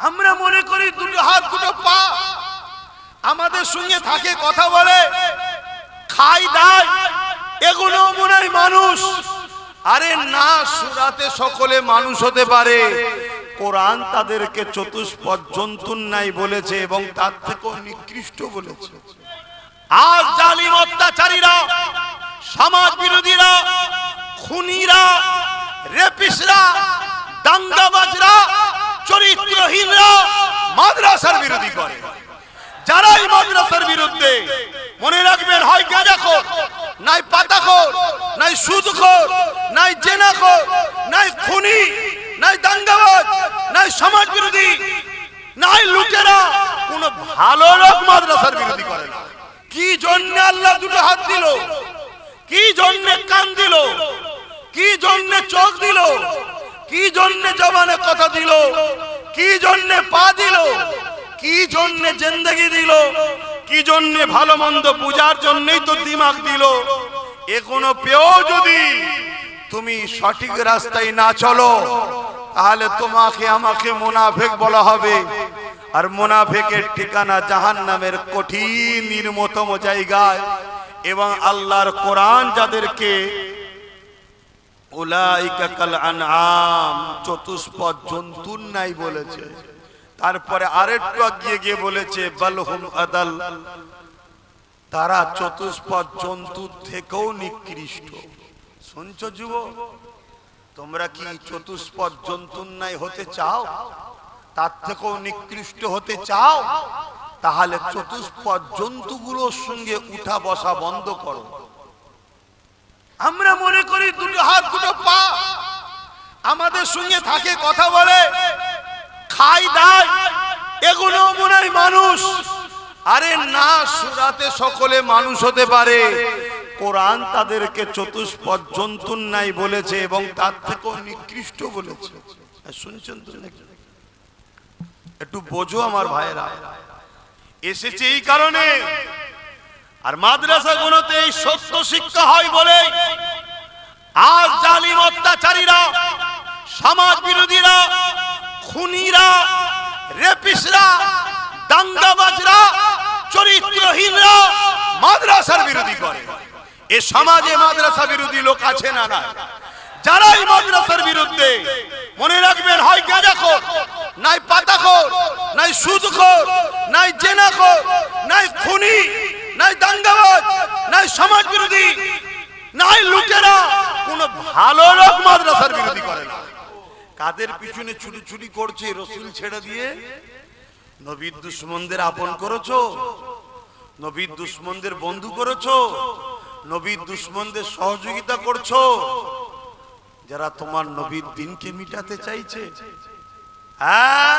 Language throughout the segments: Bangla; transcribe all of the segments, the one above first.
আমরা মনে করি দুটো হাত, দুটো পা। আমাদের সঙ্গে থাকে কথা বলে খাই দায়, এগুলো মনে হয় মানুষ। আরে না, সুরাতে সকলে মানুষ হতে পারে। কোরআন তাদেরকে চতুষ্পদ জন্তুর নাই বলেছে এবং তার থেকেও নিকৃষ্ট বলেছে। আর জালিম অত্যাচারীরা, সমাজ বিরোধীরা, খুনিরা, রেপিসরা, দাঙ্গাবাজরা চরিত্রহীনরা মাদ্রাসার বিরোধী করে। যারাই মাদ্রাসার বিরুদ্ধে মনে রাখবেন, হয় গাঁজাখোর, নাই পাতাখোর, নাই সুদখোর, নাই জেনাখোর, নাই খুনি, নাই দাঙ্গাবাজ, নাই সমাজ বিরোধী, নাই লুটেরা, কোন ভালো লোক মাদ্রাসার বিরোধী করে না। কি জন্য আল্লাহ দুটো হাত দিল? কি জন্য কান দিল? কি জন্য চোখ দিল? কি জন্য জবানে কথা দিল? কি জন্য পা দিল? কি জন্য জিন্দগি দিল? কি জন্য ভালো মন্দ পূজার জন্যই তো দিমাগ দিল? এ এখনও পেও যদি তুমি সঠিক রাস্তায় না চলো, তাহলে তোমাকে আমাকে মোনাফেক বলা হবে। আর মোনাফেকের ঠিকানা জাহান নামের কঠিন, নির্মতম জায়গায়। এবং আল্লাহর কোরআন যাদেরকে উলাইকা কাল আনআম, চতুষ্পদ জন্তুর নাই বলেছে। তারপরে আরেকটু গিয়ে গিয়ে বলেছে বালহুম আদাল, তারা চতুষ্পদ জন্তুর থেকেও নিকৃষ্ট। শুনছ যুব, তোমরা কি চতুষ্পদ জন্তুর নাই হতে চাও? তার থেকেও নিকৃষ্ট হতে চাও? তাহলে চতুষ্পদ জন্তুগুলোর সঙ্গে উঠা বসা বন্ধ করো। আমরা মনে করি দুটো হাত, দুটো পা। আমাদের সঙ্গে থাকে কথা বলে। খাই দায় এগুলো মনে হয় মানুষ। আরে না, সুরাতে সকলে মানুষ হতে পারে। কোরআন তাদেরকে চতুষ্পদ জন্তুর নাই বলেছে এবং তার থেকেও নিকৃষ্ট বলেছে। আর শুনছেন তো? একটু বোঝো আমার ভাইরা এসেছে এই কারণে আর মাদ্রাসাগুলোতে এই সত্য শিক্ষা হয় বলে আজ জালিম অত্যাচারীরা সমাজ বিরোধীরা খুনিরা রেপিসরা দাঙ্গাবাজরা, চরিত্রহীনরা মাদ্রাসার বিরোধী করে। এ সমাজে মাদ্রাসা বিরোধী লোক আছে না না যারাই মাদ্রাসার বিরুদ্ধে মনে রাখবেন, হয় গাঁজাখোর নাই পাতাখোর নাই সুদখোর নাই জেনাখোর নাই খুনি নাই দাঙ্গাবাজ, নাই সমাজ বিরোধী নাই লুটেরা, কোন ভালো লোক মাদ্রাসার বিরোধী করে না। কাদের পিছনে ছুটি ছুটি করছে রসুল ছেড়ে দিয়ে? নবীর দুশ্মনদের আপন করেছ? নবীর দুশ্মনদের বন্ধু করেছ? নবীর দুশ্মনদের সহযোগিতা করছ? যারা তোমার নবীর দিনকে মিটাতে চাইছে। হ্যাঁ?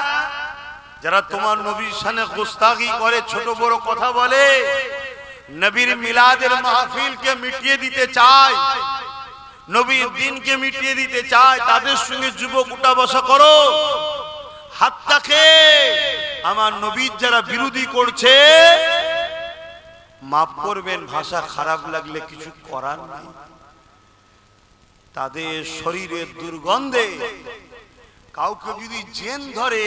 যারা তোমার নবীর সামনে গোস্তাগি করে, ছোট বড় কথা বলে নবীর মিলাদের মাহফিলকে মিটিয়ে দিতে চায়, নবীর দিনকে মিটিয়ে দিতে চায়, তাদের সঙ্গে যুবক উঠা বসা করো। হাতটাকে আমার নবীর যারা বিরোধী করছে, মাফ করবেন, ভাষা খারাপ লাগলে কিছু করার নাই। তাদের শরীরের দুর্গন্ধে কাউকে যদি জেন ধরে,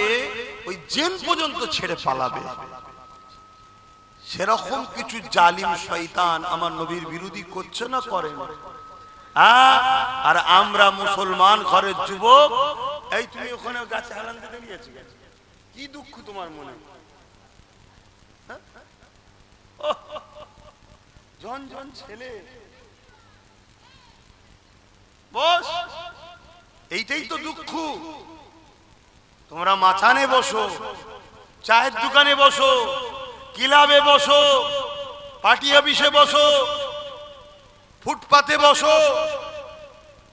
ওই জেন পর্যন্ত ছেড়ে পালাবে। সেরকম কিছু জালিম শয়তান আমার নবীর বিরোধী করছে না করে হ্যাঁ? আর আমরা মুসলমান ঘরের যুবক, এই তুমি ওখানে গাছে হালান দিতে নিয়েছি কি দুঃখ তোমার মনে? হ্যাঁ? জন জন ছেলে। বস, এইটাই তো দুঃখ। তোমরা মাথানে বসো, চায়ের দোকানে বসো। ক্লাবে বসো, পার্টি অফিসে বসো, ফুটপাতে বসো,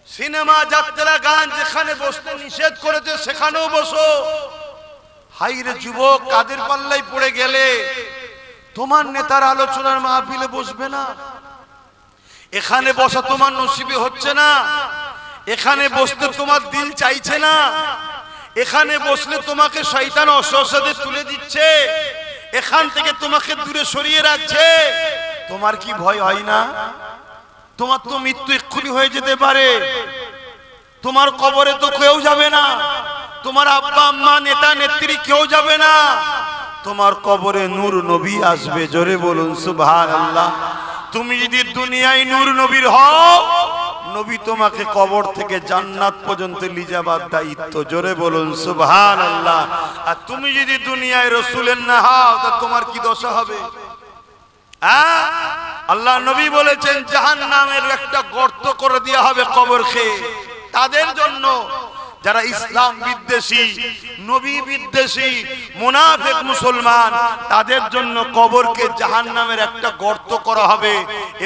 সিনেমা, যাত্রা, গান যেখানে বসতে নিষেধ করেছে সেখানেও বসো। হাইরে যুবক, কাদের পাল্লাই পড়ে গেলে তোমার নেতার আলোচনার মাহফিলে বসবে না? এখানে বসা তোমার নসিবে হচ্ছে না। এখানে বসতে তোমার দিল চাইছে না। এখানে বসলে তোমাকে শয়তান অসহসাদে তুলে দিচ্ছে। এখান থেকে তোমাকে দূরে সরিয়ে রাখছে। তোমার কি ভয় হয় না? তোমার তো মৃত্যু এক্ষুনি হয়ে যেতে পারে। তোমার কবরে তো কেউ যাবে না। তোমার আব্বা, আম্মা, নেতা, নেত্রী কেউ যাবে না। তোমার কবরে নূর নবী আসবে। জোরে বলুন সুবহান আল্লাহ তুমি যদি দুনিয়ায় নূর নবীর হও নবী তোমাকে কবর থেকে জান্নাত পর্যন্ত লিজাবার দায়িত্ব। জোরে বলুন সুবহান আল্লাহ আর তুমি যদি দুনিয়ায় রসুলের না হও, তা তোমার কি দশা হবে? হ্যাঁ? আল্লাহ নবী বলেছেন জাহান নামের একটা গর্ত করে দেওয়া হবে কবর খেয়ে তাদের জন্য যারা ইসলাম বিদ্বেষী, নবী বিদ্বেষী, মুনাফেক মুসলমান, তাদের জন্য কবরকে জাহান নামের একটা গর্ত করা হবে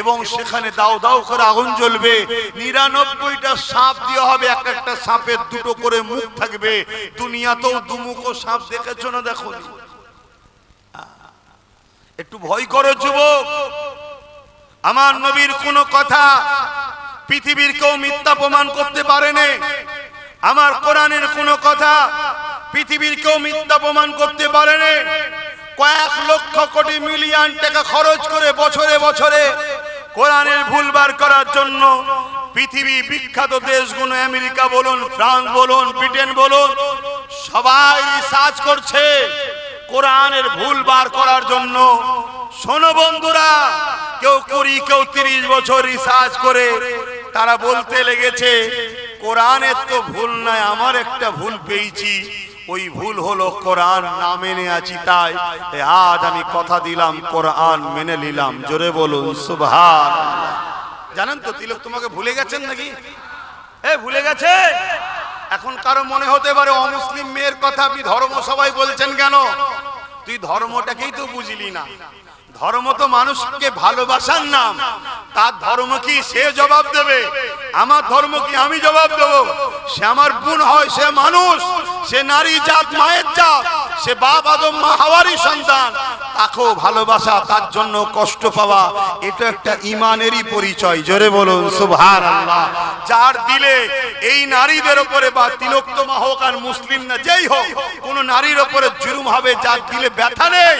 এবং সেখানে দাও দাও করে আগুন জ্বলবে। নিরানব্বইটা সাপ দেওয়া হবে, এক একটা সাপের দুটো করে মুখ থাকবে। দুনিয়াতেও দুমুখো সাপ দেখেছ না দেখো একটু ভয় করো যুবক। আমার নবীর কোনো কথা পৃথিবীর কেউ মিথ্যা প্রমাণ করতে পারেনি? আমার কোরআনের কোন কথা পৃথিবীর কেউ মিথ্যা প্রমাণ করতে পারেনি কয়েক লক্ষ কোটি মিলিয়ন টাকা খরচ করে বছরে বছরে কোরআনের ভুল বার করার জন্য পৃথিবী বিখ্যাত দেশগুলো আমেরিকা বলুন, ফ্রান্স বলুন, ব্রিটেন বলুন, সবাই রিসার্চ করছে কোরআনের ভুল বার করার জন্য। শোনো বন্ধুরা, কেউ কুড়ি, কেউ তিরিশ বছর রিসার্চ করে তারা বলতে লেগেছে কোরআনের তো ভুল নাই, আমার একটা ভুল পেয়েছি। ওই ভুল হলো কোরআন না মেনে আছি তাই। আজ আমি কথা দিলাম, কোরআন মেনে নিলাম। জোরে বলুন সুবহান জানেন তো, তিলক, তোমাকে ভুলে গেছেন নাকি? এ, ভুলে গেছে? এখন কারও মনে হতে পারে অমুসলিম মেয়ের কথা আপনি ধর্ম সবাই বলছেন কেন? তুই ধর্মটাকেই তো বুঝলি না। ধর্ম তো মানুষকে ভালোবাসার নাম। তার ধর্ম কি সে জবাব দেবে? আমার ধর্ম কি আমি জবাব দেব? সে আমার বোন হয়, সে মানুষ, সে নারী জাত, মায়ের জাত, সে বাপ, আদম, মা, হাওয়ারই সন্তান। তাকেও ভালোবাসা, তার জন্য কষ্ট পাওয়া, এটা একটা ইমানেরই পরিচয়। জোরে বলুন সুবহান আল্লাহ যার দিলে এই নারীদের উপরে বা তিলোত্তমা হোক আর মুসলিম না, যেই হোক, কোন নারীর উপরে জুলুম হবে, যার দিলে ব্যথা নেই।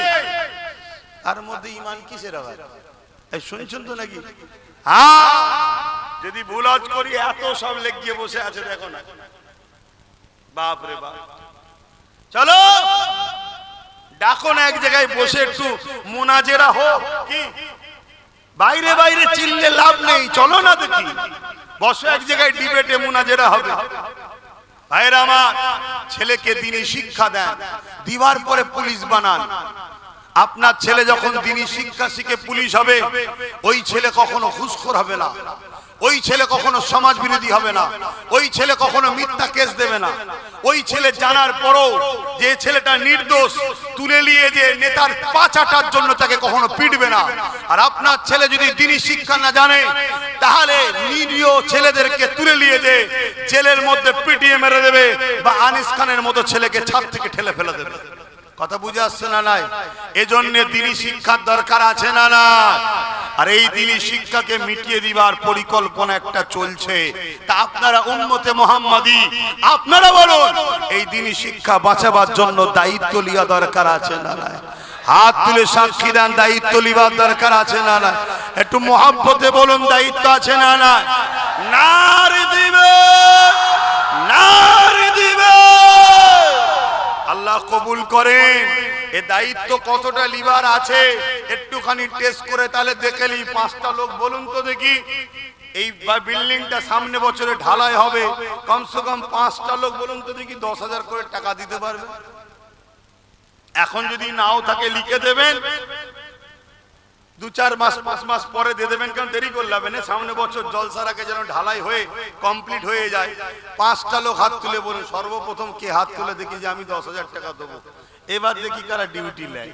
তার মধ্যে ইমান কিসের আবার? শুনছেন তো নাকি? যদি ভুল আজ করি এত সব লেগিয়ে বসে আছে দেখো না। বাপ রে বাপ। চলো! ডাকো না এক জায়গায় বসে একটু মোনাজেরা হোক কি? বাইরে বাইরে চিনলে লাভ নেই চলো না দেখি। বসে এক জায়গায় ডিবেটে মোনাজেরা হবে। ভাইরা আমার ছেলেকে দিনই শিক্ষা দেন দিবার পরে পুলিশ বানান। আপনার ছেলে যখন দিনই শিক্ষা শিখে পুলিশ হবে, ওই ছেলে কখনো ঘুষখোর হবে না। ওই ছেলে কখনো সমাজ বিরোধী হবে না। ওই ছেলে কখনো মিথ্যা কেস দেবে না। ওই ছেলে জানার পরও যে ছেলেটা নির্দোষ, তুলে নিয়ে যে নেতার পাচাটার জন্য তাকে কখনো পিটবে না। আর আপনার ছেলে যদি দিনই শিক্ষা না জানে, তাহলে নিরীহ ছেলেদেরকে তুলে নিয়ে যে জেলের মধ্যে পিটিয়ে মেরে দেবে বা আনিস খানের মতো ছেলেকে ছাদ থেকে ঠেলে ফেলে দেবে। কথা বুঝে আসছে না নাই? এজন্য দিনই শিক্ষার দরকার আছে না না আর এই দিনই শিক্ষাকে মিটিয়ে দিবার পরিকল্পনা একটা চলছে। তা আপনারা উন্মতে মোহাম্মদী, আপনারা বলুন, এই দিনই শিক্ষা বাঁচাবার জন্য দায়িত্ব লিয়া দরকার আছে না নাই? হাত তুলে সাক্ষী দেন, দায়িত্ব লিবার দরকার আছে না না একটু মহাব্বতে বলুন, দায়িত্ব আছে না না নারী দিবে দিবে আল্লাহ কবুল করেন। এ দায়িত্ব কতটা লিভার আছে? একটুখানি টেস্ট করে তাহলে দেখে নি পাঁচটা লোক বলুন তো দেখি। এই বিল্ডিংটা সামনে বছরে ঢালাই হবে। কমসে কম পাঁচটা লোক বলুন তো দেখি, দশ হাজার করে টাকা দিতে পারবে। এখন যদি নাও থাকে লিখে দেবেন। দু চার মাস, পাঁচ মাস পরে দিয়ে দেবেন, কারণ দেরি করলে হবে না। সামনে বছর জলসার আগে যেন ঢালাই হয়ে কমপ্লিট হয়ে যায়। পাঁচটা লোক হাত তুলে বলুন, সর্বপ্রথম কে হাত তুলে দেখি যে আমি দশ হাজার টাকা দেবো। এবার দেখি কারা ডিউটি নেয়।